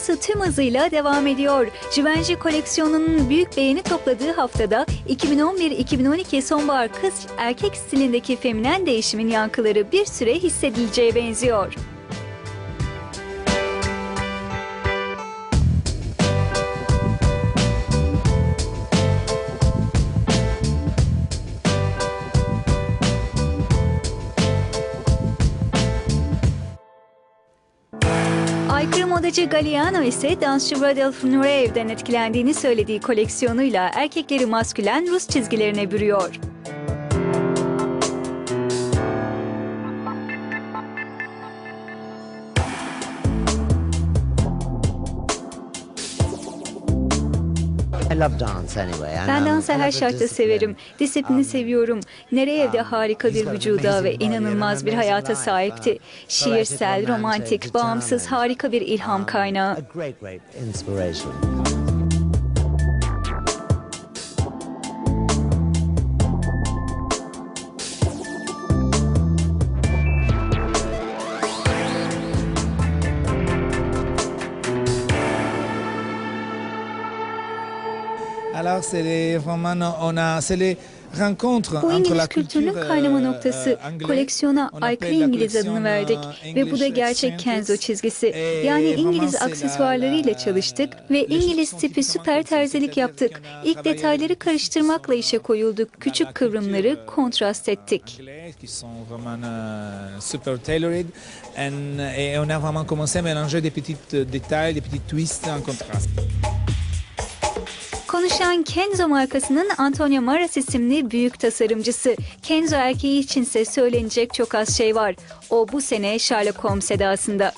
haftası tüm hızıyla devam ediyor. Givenchy koleksiyonunun büyük beğeni topladığı haftada 2011-2012 sonbahar kız erkek stilindeki feminen değişimin yankıları bir süre hissedileceğe benziyor. Aykırı modacı Galliano ise dansçı Rodolphe Nureyev'den etkilendiğini söylediği koleksiyonuyla erkekleri maskülen Rus çizgilerine bürüyor. Ben dansı her şartta severim. Disiplini seviyorum. Nereyev'de Um, harika bir vücuda ve inanılmaz bir hayata sahipti. Şiirsel, romantik, bağımsız, harika bir ilham Um, kaynağı. Alors, c'est les, vraiment, on a, c'est les rencontres Bu entre İngiliz la kültürünün kaynama euh, noktası. Koleksiyona On aykırı İngiliz adını verdik euh, ve bu da gerçek. Kenzo çizgisi. Yani İngiliz aksesuarlarıyla la- çalıştık ve İngiliz tipi süper terzilik yaptık. İlk detayları karıştırmakla işe koyulduk. Küçük kıvrımları euh, kontrast ettik. super tailored. And- on a vraiment commencé à mélanger des petits détails, des petits twists en contraste. Konuşan Kenzo markasının Antonio Maras isimli büyük tasarımcısı. Kenzo erkeği içinse söylenecek çok az şey var. O bu sene Sherlock Holmes edasında.